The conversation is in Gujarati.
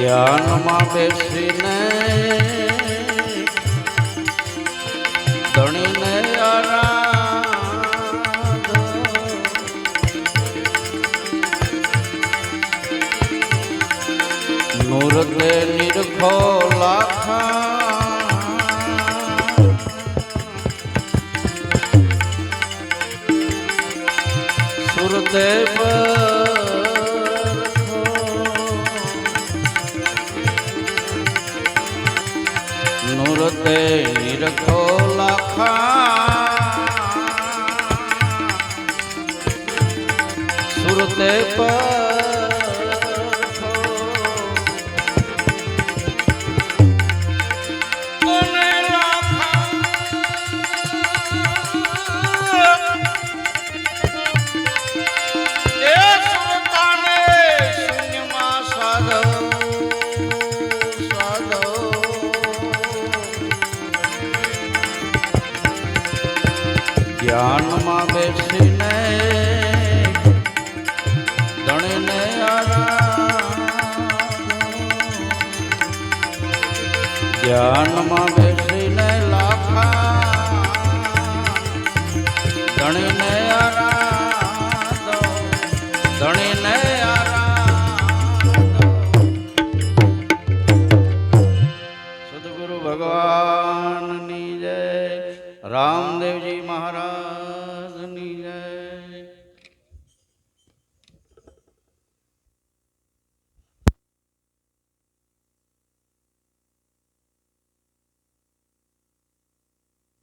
ધ્યાનમાં બેસીને ધણીને નૂરદે નિરખો લાખા. સુરતે નૂરતે નિરખો લાખા સુરતે પરખો. ધ્યાનમાં બેસીને ધણીને. ધ્યાનમાં બેસીને લાખા ધણીને ધણીને સદગુરુ ભગવાનની જય. રામ